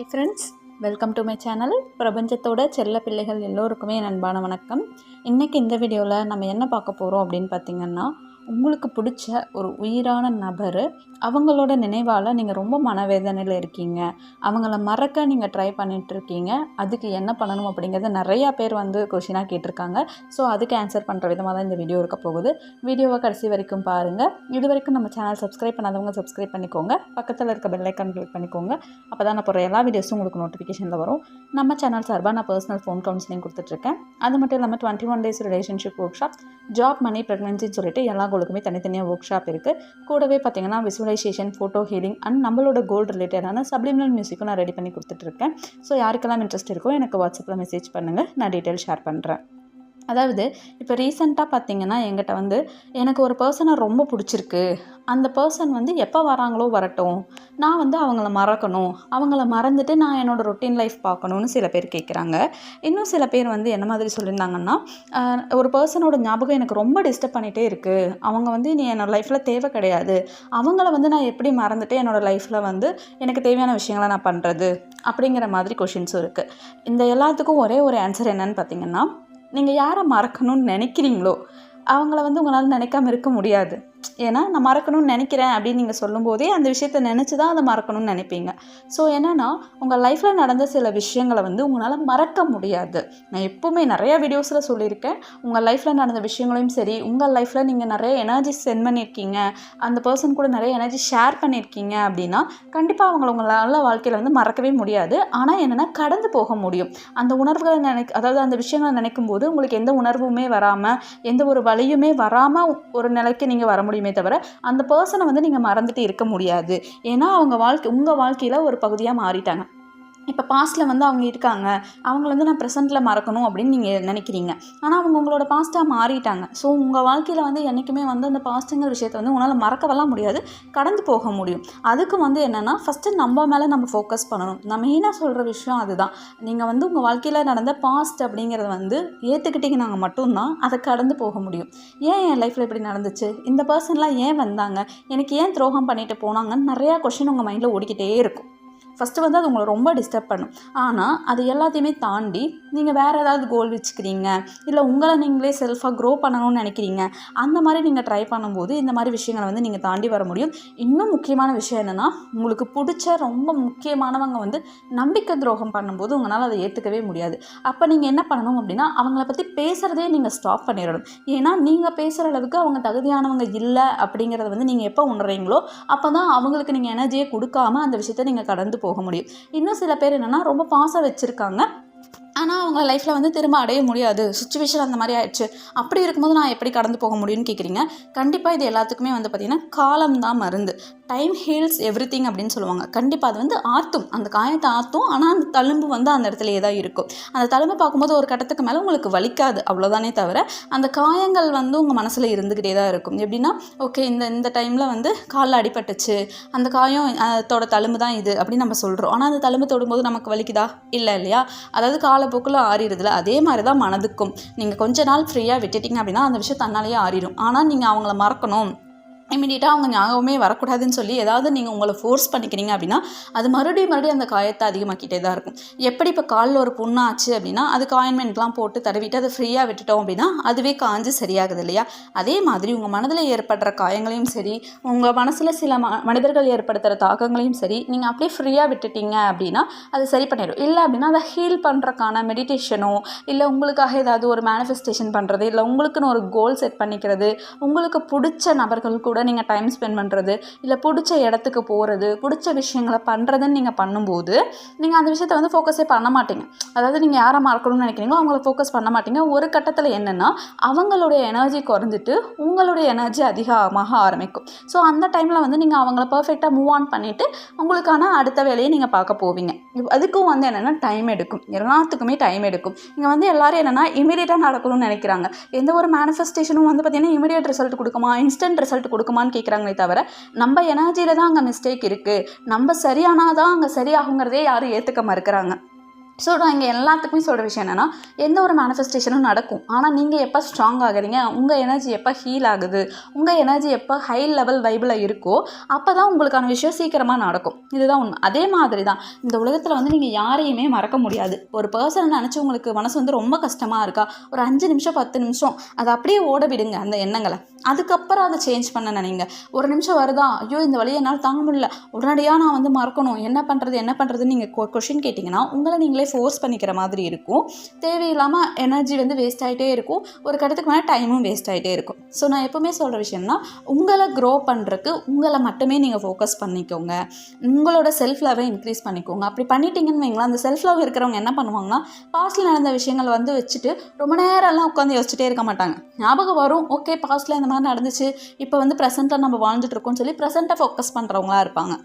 Hi friends welcome to my channel பிரபஞ்சத்தோட செல்ல பிள்ளைகள் எல்லோருக்குமே என் அன்பான வணக்கம். இன்றைக்கி இந்த வீடியோவில் நம்ம என்ன பார்க்க போகிறோம் அப்படின்னு பார்த்தீங்கன்னா உங்களுக்கு பிடிச்ச ஒரு உயிரான நபர் அவங்களோட நினைவால் நீங்கள் ரொம்ப மனவேதனையில் இருக்கீங்க. அவங்கள மறக்க நீங்கள் ட்ரை பண்ணிகிட்ருக்கீங்க அதுக்கு என்ன பண்ணணும் அப்படிங்கிறது நிறையா பேர் வந்து கொஷினாக கேட்டிருக்காங்க. ஸோ அதுக்கு ஆன்சர் பண்ணுற விதமாக தான் இந்த வீடியோ இருக்க போகுது. வீடியோவை கடைசி வரைக்கும் பாருங்கள் இது வரைக்கும் நம்ம சேனல் சப்ஸ்கிரைப் பண்ணாதவங்க சப்ஸ்கிரைப் பண்ணிக்கோங்க. பக்கத்தில் இருக்க பெல்லைக்கான் கிளிக் பண்ணிக்கோங்க. அப்போ தான் நான் போகிற எல்லா வீடியோஸும் உங்களுக்கு நோட்டிஃபிகேஷனில் வரும். நம்ம சேனல் சார்பாக நான் பர்சனல் ஃபோன் கவுன்சிலிங் கொடுத்துட்ருக்கேன் அது மட்டும் இல்லாமல் twenty one days relationship workshop job money ப்ரெக்னென்சின்னு சொல்லிட்டு எல்லா கோலுக்குமே தனித்தனியாக ஒர்க் ஷாப் இருக்குது கூடவே பார்த்தீங்கன்னா விசுவலைசேஷன் ஃபோட்டோ ஹீலிங் அண்ட் நம்மளோட கோல் ரிலேட்டடான சப்ளிமினல் மியூசிக்கும் நான் ரெடி பண்ணி கொடுத்துட்ருக்கேன் ஸோ யாருக்கெல்லாம் இன்ட்ரெஸ்ட் இருக்கோ எனக்கு வாட்ஸ்அப்பில் மெசேஜ் பண்ணுங்கள் நான் டீட்டெயில் ஷேர் பண்ணுறேன் அதாவது இப்போ ரீசெண்டாக பார்த்தீங்கன்னா எங்கிட்ட வந்து எனக்கு ஒரு பர்சனை ரொம்ப பிடிச்சிருக்கு. அந்த பர்சன் வந்து எப்போ வராங்களோ வரட்டும். நான் வந்து அவங்கள மறக்கணும். அவங்கள மறந்துட்டு நான் என்னோடய ரொட்டீன் லைஃப் பார்க்கணுன்னு சில பேர் கேட்குறாங்க இன்னும் சில பேர் வந்து என்ன மாதிரி சொல்லியிருந்தாங்கன்னா ஒரு பர்சனோட ஞாபகம் எனக்கு ரொம்ப டிஸ்டர்ப் பண்ணிகிட்டே இருக்குது அவங்க வந்து நீ என்னோடய லைஃப்பில் தேவை கிடையாது. அவங்கள வந்து நான் எப்படி மறந்துட்டு என்னோடய லைஃப்பில் வந்து எனக்கு தேவையான விஷயங்களை நான் பண்ணுறது அப்படிங்கிற மாதிரி கொஷின்ஸும் இருக்குது இந்த எல்லாத்துக்கும் ஒரே ஒரு ஆன்சர் என்னன்னு பார்த்தீங்கன்னா நீங்கள் யாரை மறக்கணும்னு நினைக்கிறீங்களோ அவங்கள வந்து உங்களால் நினைக்காம இருக்க முடியாது. ஏன்னா நான் மறக்கணும்னு நினைக்கிறேன் அப்படின்னு நீங்கள் சொல்லும்போதே அந்த விஷயத்த நினச்சி தான் அதை மறக்கணும்னு நினைப்பீங்க. ஸோ என்னென்னா உங்கள் லைஃப்பில் நடந்த சில விஷயங்களை வந்து உங்களால் மறக்க முடியாது. நான் எப்போவுமே நிறையா வீடியோஸில் சொல்லியிருக்கேன். உங்கள் லைஃப்பில் நடந்த விஷயங்களையும் சரி உங்கள் லைஃப்பில் நீங்கள் நிறைய எனர்ஜி சென்ட் பண்ணியிருக்கீங்க. அந்த பர்சன் கூட நிறைய எனர்ஜி ஷேர் பண்ணியிருக்கீங்க அப்படின்னா கண்டிப்பாக அவங்கள உங்களால் வாழ்க்கையில் வந்து மறக்கவே முடியாது. ஆனால் என்னென்னா கடந்து போக முடியும். அந்த உணர்வுகளை நினைக்க அதாவது அந்த விஷயங்களை நினைக்கும் போது உங்களுக்கு எந்த உணர்வுமே வராமல் எந்த ஒரு வழியுமே வராமல் ஒரு நிலைக்கு நீங்கள் வர முடியுமே தவிர அந்த பர்சனை வந்து நீங்கள் மறந்துட்டு இருக்க முடியாது. ஏன்னா அவங்க வாழ்க்கை உங்கள் வாழ்க்கையில் ஒரு பகுதியாக மாறிட்டாங்க. இப்போ பாஸ்ட்டில் வந்து அவங்க இருக்காங்க. அவங்கள வந்து நான் ப்ரெசென்ட்டில் மறக்கணும் அப்படின்னு நீங்கள் நினைக்கிறீங்க. ஆனால் அவங்க உங்களோட பாஸ்ட்டாக மாறிட்டாங்க. ஸோ உங்கள் வாழ்க்கையில் வந்து என்றைக்குமே வந்து அந்த பாஸ்ட்டுங்கிற விஷயத்தை வந்து உங்களால் மறக்கவெல்லாம் முடியாது. கடந்து போக முடியும். அதுக்கு வந்து என்னென்னா ஃபஸ்ட்டு நம்ம மேலே நம்ம ஃபோக்கஸ் பண்ணணும். நான் மெயினாக சொல்கிற விஷயம் அதுதான். நீங்கள் வந்து உங்கள் வாழ்க்கையில் நடந்த பாஸ்ட் அப்படிங்கிறத வந்து ஏற்றுக்கிட்டிங்கனாங்க மட்டும்தான் அதை கடந்து போக முடியும். ஏன் என் லைஃப்பில் இப்படி நடந்துச்சு? இந்த பர்சன்லாம் ஏன் வந்தாங்க? எனக்கு ஏன் துரோகம் பண்ணிட்டு போனாங்கன்னு நிறையா கொஷின் உங்கள் மைண்டில் ஓடிக்கிட்டே இருக்கும். ஃபஸ்ட்டு வந்து அது உங்களை ரொம்ப டிஸ்டர்ப் பண்ணும். ஆனால் அது எல்லாத்தையுமே தாண்டி நீங்கள் வேறு ஏதாவது கோல் வச்சுக்கிறீங்க இல்லை உங்களை நீங்களே செல்ஃபாக க்ரோ பண்ணணும்னு நினைக்கிறீங்க அந்த மாதிரி நீங்கள் ட்ரை பண்ணும்போது இந்த மாதிரி விஷயங்களை வந்து நீங்கள் தாண்டி வர முடியும். இன்னும் முக்கியமான விஷயம் என்னென்னா உங்களுக்கு பிடிச்ச ரொம்ப முக்கியமானவங்க வந்து நம்பிக்கை துரோகம் பண்ணும்போது உங்களால் அதை ஏற்றுக்கவே முடியாது. அப்போ நீங்கள் என்ன பண்ணணும் அப்படின்னா அவங்கள பற்றி பேசுகிறதே நீங்கள் ஸ்டாப் பண்ணிடணும். ஏன்னா நீங்கள் பேசுகிற அளவுக்கு அவங்க தகுதியானவங்க இல்லை அப்படிங்கிறத வந்து நீங்கள் எப்போ உணர்றீங்களோ அப்போ தான் அவங்களுக்கு நீங்கள் எனர்ஜியை கொடுக்காம அந்த விஷயத்தை நீங்கள் கடந்து போக முடியும். இன்னும் சில பேர் என்னென்னா ரொம்ப பாசம் வச்சுருக்காங்க. ஆனால் அவங்க லைஃப்பில் வந்து திரும்ப அடைய முடியாது. சுச்சுவேஷன் அந்த மாதிரி ஆயிடுச்சு. அப்படி இருக்கும்போது நான் எப்படி கடந்து போக முடியும்னு கேட்குறீங்க கண்டிப்பாக இது எல்லாத்துக்குமே வந்து பார்த்திங்கன்னா காலம் தான் மருந்து. டைம் ஹீல்ஸ் எவ்ரி திங் அப்படின்னு சொல்லுவாங்க. கண்டிப்பாக அது வந்து ஆற்றும் அந்த காயத்தை ஆற்றும் ஆனால் அந்த தழும்பு வந்து அந்த இடத்துலையே தான் இருக்கும். அந்த தழும்பு பார்க்கும்போது ஒரு கட்டத்துக்கு மேலே உங்களுக்கு வலிக்காது. அவ்வளோதானே தவிர அந்த காயங்கள் வந்து உங்கள் மனசில் இருந்துக்கிட்டே தான் இருக்கும். எப்படின்னா ஓகே இந்த இந்த டைமில் வந்து காலில் அடிபட்டுச்சு. அந்த காயம் அதோட தழும்பு தான் இது அப்படின்னு நம்ம சொல்கிறோம் ஆனால் அந்த தழும்பு தொடும்போது நமக்கு வலிக்குதா? இல்லை இல்லையா? அதாவது காலப்போக்கில் ஆறிடுதுல. அதே மாதிரி தான் மனதுக்கும். நீங்கள் கொஞ்ச நாள் ஃப்ரீயாக விட்டுட்டீங்க அப்படின்னா அந்த விஷயம் தன்னாலேயே ஆறிடும். ஆனால் நீங்கள் அவங்கள மறக்கணும். இமீடியட்டாக அவங்க ஞாபகமே வரக்கூடாதுன்னு சொல்லி ஏதாவது நீங்கள் உங்களை ஃபோர்ஸ் பண்ணிக்கிறீங்க அப்படின்னா அது மறுபடியும் மறுபடியும் அந்த காயத்தை அதிகமாக்கிட்டே தான் இருக்கும். எப்படி இப்போ காலில் ஒரு புண்ணாச்சு அப்படின்னா அதுக்கு ஆயின்மெண்ட்லாம் போட்டு தடவிட்டு அதை ஃப்ரீயாக விட்டுட்டோம் அப்படின்னா அதுவே காஞ்சு சரியாகுது இல்லையா? அதே மாதிரி உங்கள் மனதில் ஏற்படுற காயங்களையும் சரி உங்கள் மனசில் சில ம மனிதர்கள் ஏற்படுத்துகிற தாக்கங்களையும் சரி நீங்கள் அப்படியே ஃப்ரீயாக விட்டுட்டீங்க அப்படின்னா அது சரி பண்ணிடும். இல்லை அப்படின்னா அதை ஹீல் பண்ணுறக்கான மெடிடேஷனோ இல்லை உங்களுக்காக ஏதாவது ஒரு மேனிஃபெஸ்டேஷன் பண்ணுறது இல்லை உங்களுக்குன்னு ஒரு கோல் செட் பண்ணிக்கிறது உங்களுக்கு பிடிச்ச நபர்கள் கூட நீங்கள் டைம் ஸ்பெண்ட் பண்ணுறது இல்லை பிடிச்ச இடத்துக்கு போகிறது பிடிச்ச விஷயங்களை பண்ணுறதுன்னு நீங்கள் பண்ணும்போது நீங்கள் அந்த விஷயத்தை வந்து ஃபோக்கஸே பண்ண மாட்டீங்க. அதாவது நீங்கள் யாரை மறக்கணும்னு நினைக்கிறீங்களோ அவங்கள ஃபோக்கஸ் பண்ண மாட்டீங்க. ஒரு கட்டத்தில் என்னென்னா அவங்களுடைய எனர்ஜி குறைஞ்சிட்டு உங்களுடைய எனர்ஜி அதிகமாக ஆரம்பிக்கும். ஸோ அந்த டைமில் வந்து நீங்கள் அவங்கள பர்ஃபெக்டாக மூவ் ஆன் பண்ணிவிட்டு உங்களுக்கான அடுத்த வேலையை நீங்கள் பார்க்க போவீங்க. அதுக்கும் வந்து என்னென்னா டைம் எடுக்கும். எல்லாத்துக்குமே டைம் எடுக்கும். இங்கே வந்து எல்லோரும் என்னென்னா இமீடியட்டாக நடக்கணும்னு நினைக்கிறாங்க. எந்த ஒரு மேனிஃபெஸ்டேஷனும் வந்து பார்த்திங்கன்னா இமீடியட் ரிசல்ட் கொடுக்குமா? இன்ஸ்டன்ட் ரிசல்ட் கொடுக்குமான்னு கேட்குறாங்களே தவிர நம்ம எனர்ஜியில் தான் அங்கே மிஸ்டேக் இருக்குது நம்ம சரியானால் தான் அங்கே சரியாகுங்கிறதே யாரும் ஏற்றுக்க மறுக்கிறாங்க. ஸோ நான் இங்கே எல்லாத்துக்குமே சொல்கிற விஷயம் என்னென்னா எந்த ஒரு மேனிஃபெஸ்டேஷனும் நடக்கும். ஆனால் நீங்கள் எப்போ ஸ்ட்ராங் ஆகுறீங்க உங்கள் எனர்ஜி எப்போ ஹீல் ஆகுது உங்கள் எனர்ஜி எப்போ ஹை லெவல் வைபில் இருக்கோ அப்போ தான் உங்களுக்கான விஷயம் சீக்கிரமாக நடக்கும். இதுதான் உண்மை. அதே மாதிரி தான் இந்த உலகத்தில் வந்து நீங்கள் யாரையுமே மறக்க முடியாது. ஒரு பர்சனை நினச்சி உங்களுக்கு மனசு வந்து ரொம்ப கஷ்டமாக இருக்கா? ஒரு அஞ்சு நிமிஷம் பத்து நிமிஷம் அதை அப்படியே ஓட விடுங்க அந்த எண்ணங்களை. அதுக்கப்புறம் அதை சேஞ்ச் பண்ண நினைங்க. ஒரு நிமிஷம் வருதா? ஐயோ இந்த வழியை என்னால் தாங்க முடியல. உடனடியாக நான் வந்து மறக்கணும். என்ன பண்ணுறது என்ன பண்ணுறதுன்னு நீங்கள் கொஷின் கேட்டிங்கன்னா உங்களை நீங்களே ஃபோர்ஸ் பண்ணிக்கிற மாதிரி இருக்கும். தேவையில்லாமல் எனர்ஜி வந்து வேஸ்ட் ஆகிட்டே இருக்கும். ஒரு கட்டத்துக்கு மேலே டைமும் வேஸ்ட் ஆகிட்டே இருக்கும். ஸோ நான் எப்போவுமே சொல்கிற விஷயம்னா உங்களை க்ரோ பண்ணுறக்கு உங்களை மட்டுமே நீங்கள் ஃபோக்கஸ் பண்ணிக்கோங்க. உங்களோட செல்ஃப் லவ்வை இன்க்ரீஸ் பண்ணிக்கோங்க. அப்படி பண்ணிட்டீங்கன்னு வைங்களேன் அந்த செல்ஃப் லவ் இருக்கிறவங்க என்ன பண்ணுவாங்கன்னா பாஸ்டில் நடந்த விஷயங்கள் வந்து வச்சுட்டு ரொம்ப நேரம்லாம் உட்காந்து யோசிச்சுட்டே இருக்க மாட்டாங்க. ஞாபகம் வரும் ஓகே பாஸ்ட்டில் இந்த மாதிரி நடந்துச்சு இப்போ வந்து ப்ரெசென்ட்டாக நம்ம வாழ்ந்துட்டு இருக்கோம்னு சொல்லி ப்ரெசென்ட்டை ஃபோக்கஸ் பண்ணுறவங்களா இருப்பாங்க.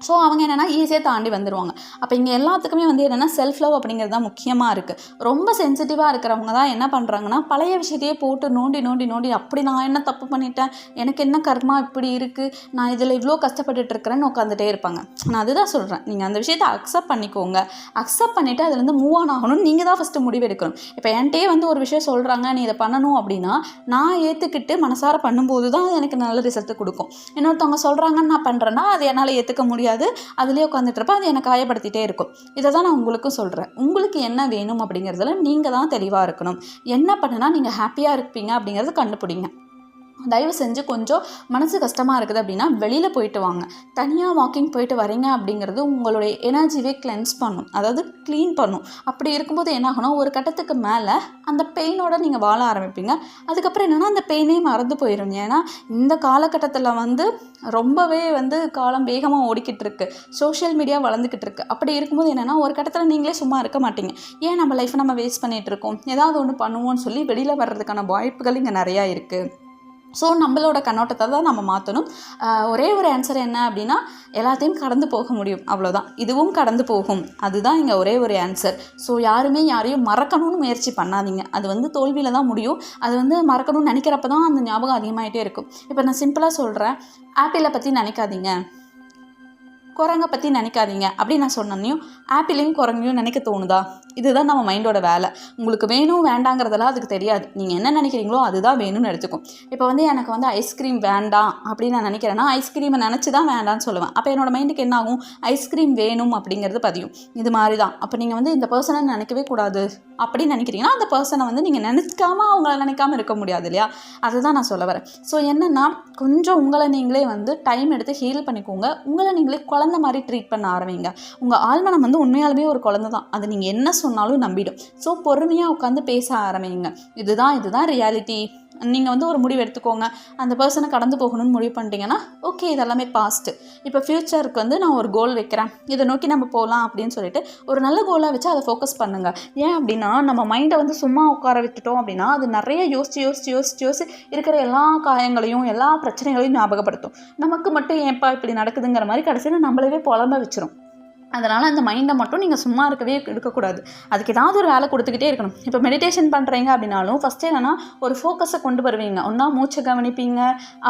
ஸோ அவங்க என்னென்னா ஈஸியாக தாண்டி வந்துடுவாங்க அப்போ இங்கே எல்லாத்துக்குமே வந்து என்னென்னா செல்ஃப் லவ் அப்படிங்கிறது தான் முக்கியமாக இருக்குது ரொம்ப சென்சிட்டிவாக இருக்கிறவங்க தான் என்ன பண்ணுறாங்கன்னா பழைய விஷயத்தையே போட்டு நோண்டி நோண்டி நோண்டி அப்படி நான் என்ன தப்பு பண்ணிட்டேன்? எனக்கு என்ன கர்மா இப்படி இருக்குது நான் இதில் இவ்வளோ கஷ்டப்பட்டுட்டு இருக்கிறேன்னு உட்காந்துட்டே இருப்பாங்க. நான் அதுதான் சொல்கிறேன் நீங்கள் அந்த விஷயத்தை அக்செப்ட் பண்ணிக்கோங்க. அக்செப்ட் பண்ணிவிட்டு அதுலேருந்து மூவ் ஆன் ஆகணும்னு நீங்கள் தான் ஃபஸ்ட்டு முடிவு எடுக்கணும். இப்போ என்கிட்டயே வந்து ஒரு விஷயம் சொல்கிறாங்க நீ இதை பண்ணணும் அப்படின்னா நான் ஏற்றுக்கிட்டு மனசார பண்ணும்போது தான் அது எனக்கு நல்ல ரிசல்ட்டு கொடுக்கும். இன்னொருத்தவங்க சொல்கிறாங்கன்னு நான் பண்ணுறேன்னா அது என்னால் ஏற்றுக்க முடியாது. முடியாது. அதுலேயே உட்காந்துட்ருப்ப அது என்னை காயப்படுத்திகிட்டே இருக்கும். இதை தான் நான் உங்களுக்கும் சொல்கிறேன் உங்களுக்கு என்ன வேணும் அப்படிங்கிறதுல நீங்கள் தான் தெளிவாக இருக்கணும். என்ன பண்ணுனா நீங்கள் ஹாப்பியாக இருப்பீங்க அப்படிங்கிறது கண்டுபிடிங்க. தயவு செஞ்சு கொஞ்சம் மனசு கஷ்டமாக இருக்குது அப்படின்னா வெளியில் போயிட்டு வாங்க. தனியாக வாக்கிங் போயிட்டு வரீங்க அப்படிங்கிறது உங்களுடைய எனர்ஜிவே கிளென்ஸ் பண்ணும். அதாவது க்ளீன் பண்ணும். அப்படி இருக்கும்போது என்னாகணும் ஒரு கட்டத்துக்கு மேலே அந்த பெயினோட நீங்கள் வாழ ஆரம்பிப்பீங்க. அதுக்கப்புறம் என்னென்னா அந்த பெயினே மறந்து போயிடும் ஏன்னா இந்த காலகட்டத்தில் வந்து ரொம்பவே வந்து காலம் வேகமாக ஓடிக்கிட்டு இருக்கு. சோஷியல் மீடியா வளர்ந்துக்கிட்டு இருக்கு. அப்படி இருக்கும்போது என்னென்னா ஒரு கட்டத்தில் நீங்களே சும்மா இருக்க மாட்டீங்க. ஏன் நம்ம லைஃப்பை நம்ம வேஸ்ட் பண்ணிகிட்டு இருக்கோம்? ஏதாவது ஒன்று பண்ணுவோம்னு சொல்லி வெளியில் வர்றதுக்கான வாய்ப்புகள் இங்கே நிறையா இருக்குது ஸோ நம்மளோட கண்ணோட்டத்தை தான் நம்ம மாற்றணும் ஒரே ஒரு ஆன்சர் என்ன அப்படின்னா எல்லாத்தையும் கடந்து போக முடியும். அவ்வளோதான் இதுவும் கடந்து போகும். அதுதான் இங்கே ஒரே ஒரு ஆன்சர் ஸோ யாருமே யாரையும் மறக்கணும்னு முயற்சி பண்ணாதீங்க. அது வந்து தோல்வியில் தான் முடியும். அது வந்து மறக்கணும்னு நினைக்கிறப்ப தான் அந்த ஞாபகம் அதிகமாகிட்டே இருக்கும். இப்போ நான் சிம்பிளாக சொல்கிறேன் ஆப்பிளை பற்றி நினைக்காதீங்க. குரங்கை பற்றி நினைக்காதீங்க அப்படின்னு நான் சொன்னோன்னையும் ஆப்பிளையும் குரங்கையும் நினைக்க தோணுதா? இதுதான் நம்ம மைண்டோட வேலை. உங்களுக்கு வேணும் வேண்டாங்கிறதெல்லாம் அதுக்கு தெரியாது. நீங்கள் என்ன நினைக்கிறீங்களோ அதுதான் வேணும்னு எடுத்துக்கும் இப்போ வந்து எனக்கு வந்து ஐஸ்கிரீம் வேண்டாம் அப்படின்னு நான் நினைக்கிறேன்னா ஐஸ்கிரீமை நினச்சி தான் வேண்டாம்னு சொல்லுவேன். அப்போ என்னோட மைண்டுக்கு என்ன ஆகும்? ஐஸ்கிரீம் வேணும் அப்படிங்கிறது பதியும். இது மாதிரி தான் அப்போ நீங்கள் வந்து இந்த பர்சனை நினைக்கவே கூடாது அப்படின்னு நினைக்கிறீங்கன்னா அந்த பர்சனை வந்து நீங்கள் நினைக்காம அவங்கள நினைக்காம இருக்க முடியாது இல்லையா? அதுதான் நான் சொல்ல வரேன். ஸோ என்னென்னா கொஞ்சம் உங்களை நீங்களே வந்து டைம் எடுத்து ஹீல் பண்ணிக்கோங்க. உங்களை நீங்களே குழந்தை மாதிரி ட்ரீட் பண்ண ஆரம்பிங்க. உங்கள் ஆழ்மனம் வந்து உண்மையாலுமே ஒரு குழந்தை தான் அது நீங்கள் என்ன சொன்னாலும் நம்பிடும். ஸோ பொறுமையாக உட்காந்து பேச ஆரம்பிங்க. இதுதான் இதுதான் ரியாலிட்டி நீங்கள் வந்து ஒரு முடிவு எடுத்துக்கோங்க. அந்த பர்சனை கடந்து போகணும்னு முடிவு பண்ணிட்டீங்கன்னா ஓகே இதெல்லாமே பாஸ்ட்டு இப்போ ஃப்யூச்சருக்கு வந்து நான் ஒரு கோல் வைக்கிறேன். இதை நோக்கி நம்ம போகலாம் அப்படின்னு சொல்லிட்டு ஒரு நல்ல கோலாக வச்சு அதை ஃபோக்கஸ் பண்ணுங்கள் ஏன் அப்படின்னா நம்ம மைண்டை வந்து சும்மா உட்கார விட்டுட்டோம் அப்படின்னா அது நிறைய யோசிச்சு யோசிச்சு யோசிச்சு யோசிச்சு இருக்கிற எல்லா காயங்களையும் எல்லா பிரச்சனைகளையும் ஞாபகப்படுத்தும். நமக்கு மட்டும் ஏன்ப்பா இப்படி நடக்குதுங்கிற மாதிரி கடைசியில் நம்மளவே புலம்ப வச்சிரும். அதனால் அந்த மைண்டை மட்டும் நீங்கள் சும்மா இருக்கவே இருக்கக்கூடாது அதுக்கு ஏதாவது ஒரு வேலை கொடுத்துக்கிட்டே இருக்கணும். இப்போ மெடிடேஷன் பண்ணுறீங்க அப்படின்னாலும் ஃபஸ்ட்டு என்னென்னா ஒரு ஃபோக்கஸை கொண்டு வருவீங்க. ஒன்றா மூச்சை கவனிப்பீங்க.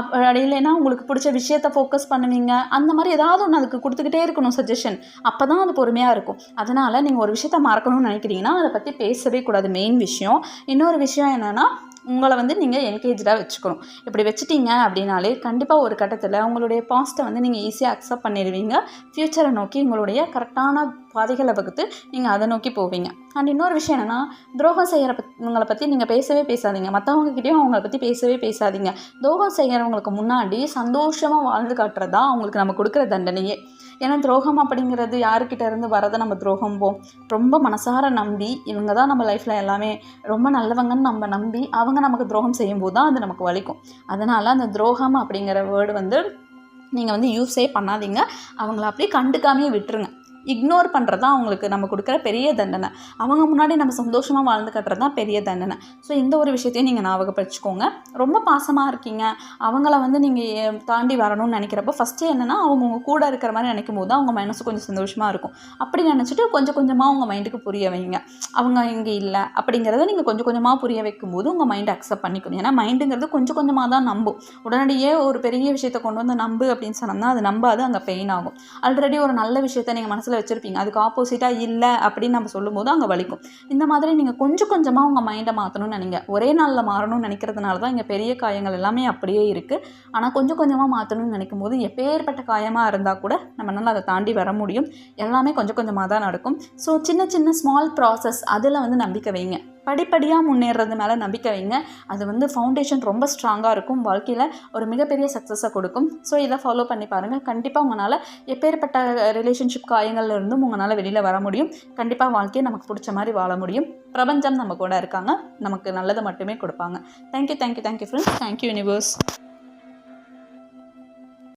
அப் இல்லைன்னா உங்களுக்கு பிடிச்ச விஷயத்தை ஃபோக்கஸ் பண்ணுவீங்க. அந்த மாதிரி ஏதாவது ஒன்று அதுக்கு கொடுத்துக்கிட்டே இருக்கணும் சஜஷன் அப்போ தான் அது பொறுமையாக இருக்கும். அதனால் நீங்கள் ஒரு விஷயத்த மறக்கணும்னு நினைக்கிறீங்கன்னா அதை பற்றி பேசவே கூடாது. மெயின் விஷயம். இன்னொரு விஷயம் என்னென்னா உங்களை வந்து நீங்கள் என்கேஜாக வச்சுக்கணும். இப்படி வச்சுட்டீங்க அப்படின்னாலே கண்டிப்பாக ஒரு கட்டத்தில் உங்களுடைய பாஸ்ட்டை வந்து நீங்கள் ஈஸியாக அக்செப்ட் பண்ணிடுவீங்க. ஃப்யூச்சரை நோக்கி உங்களுடைய கரெக்டான பாதைகளை வகுத்து நீங்கள் அதை நோக்கி போவீங்க. அண்ட் இன்னொரு விஷயம் என்னென்னா துரோகம் செய்கிற பற்றி நீங்கள் பேசவே பேசாதீங்க. மற்றவங்கக்கிட்டேயும் அவங்கள பற்றி பேசவே பேசாதீங்க. துரோகம் செய்கிறவங்களுக்கு முன்னாடி சந்தோஷமாக வாழ்ந்து காட்டுறது தான் அவங்களுக்கு நம்ம கொடுக்குற தண்டனையே. ஏன்னா துரோகம் அப்படிங்கிறது யாருக்கிட்ட இருந்து வரதை நம்ம துரோகம் போம் ரொம்ப மனசார நம்பி இவங்க தான் நம்ம லைஃப்பில் எல்லாமே ரொம்ப நல்லவங்கன்னு நம்ம நம்பி அவங்க நமக்கு துரோகம் செய்யும்போது தான் அது நமக்கு வலிக்கும். அதனால் அந்த துரோகம் அப்படிங்கிற வேர்டு வந்து நீங்கள் வந்து யூஸே பண்ணாதீங்க. அவங்கள அப்படியே கண்டுக்காமே விட்டுருங்க. இக்னோர் பண்ணுறது தான் அவங்களுக்கு நம்ம கொடுக்குற பெரிய தண்டனை. அவங்க முன்னாடி நம்ம சந்தோஷமாக வாழ்ந்து கட்டுறது தான் பெரிய தண்டனை. ஸோ இந்த ஒரு விஷயத்தையும் நீங்கள் ஞாபகப்படுத்திக்கோங்க. ரொம்ப பாசமாக இருக்கீங்க. அவங்கள வந்து நீங்கள் தாண்டி வரணும்னு நினைக்கிறப்போ ஃபஸ்ட்டு என்னென்னா அவங்க உங்கள் கூட இருக்கிற மாதிரி நினைக்கும் போது அவங்க மனசு கொஞ்சம் சந்தோஷமாக இருக்கும். அப்படி நினச்சிட்டு கொஞ்சம் கொஞ்சமாக உங்கள் மைண்டுக்கு புரிய வைங்க. அவங்க இங்கே இல்லை அப்படிங்கிறத நீங்கள் கொஞ்சம் கொஞ்சமாக புரிய வைக்கும்போது உங்கள் மைண்டை அக்செப்ட் பண்ணிக்கணும். ஏன்னா மைண்டுங்கிறது கொஞ்சம் கொஞ்சமாக தான் நம்பும். உடனடியே ஒரு பெரிய விஷயத்தை கொண்டு வந்து நம்பு அப்படின்னு சொன்னோம்னா அது நம்பாது அங்கே பெயின் ஆகும். ஆல்ரெடி ஒரு நல்ல விஷயத்த நீங்கள் மனசில் மனசில் வச்சுருப்பீங்க. அதுக்கு ஆப்போசிட்டாக இல்லை அப்படின்னு நம்ம சொல்லும்போது அங்கே வலிக்கும். இந்த மாதிரி நீங்கள் கொஞ்சம் கொஞ்சமாக உங்கள் மைண்டை மாற்றணும்னு நினைங்க. ஒரே நாளில் மாறணும்னு நினைக்கிறதுனால தான் இங்கே பெரிய காயங்கள் எல்லாமே அப்படியே இருக்குது ஆனால் கொஞ்சம் கொஞ்சமாக மாற்றணும்னு நினைக்கும் போது எப்பேற்பட்ட காயமாக இருந்தால் கூட நம்மளால் அதை தாண்டி வர முடியும். எல்லாமே கொஞ்சம் கொஞ்சமாக தான் நடக்கும். ஸோ சின்ன சின்ன ஸ்மால் ப்ராசஸ் அதில் வந்து நம்பிக்கை வைங்க. படிப்படியாக முன்னேறது மேலே நம்பிக்கை வைங்க. அது வந்து ஃபவுண்டேஷன் ரொம்ப ஸ்ட்ராங்காக இருக்கும். வாழ்க்கையில் ஒரு மிகப்பெரிய சக்ஸஸை கொடுக்கும். ஸோ இதை ஃபாலோ பண்ணி பாருங்கள் கண்டிப்பாக உங்களால் எப்பேற்பட்ட ரிலேஷன்ஷிப் காயங்கள்ல இருந்தும் உங்களால் வெளியில் வர முடியும். கண்டிப்பாக வாழ்க்கையை நமக்கு பிடிச்ச மாதிரி வாழ முடியும். பிரபஞ்சம் நம்ம கூட இருக்காங்க. நமக்கு நல்லதை மட்டுமே கொடுப்பாங்க. Thank you thank you thank you friends thank you universe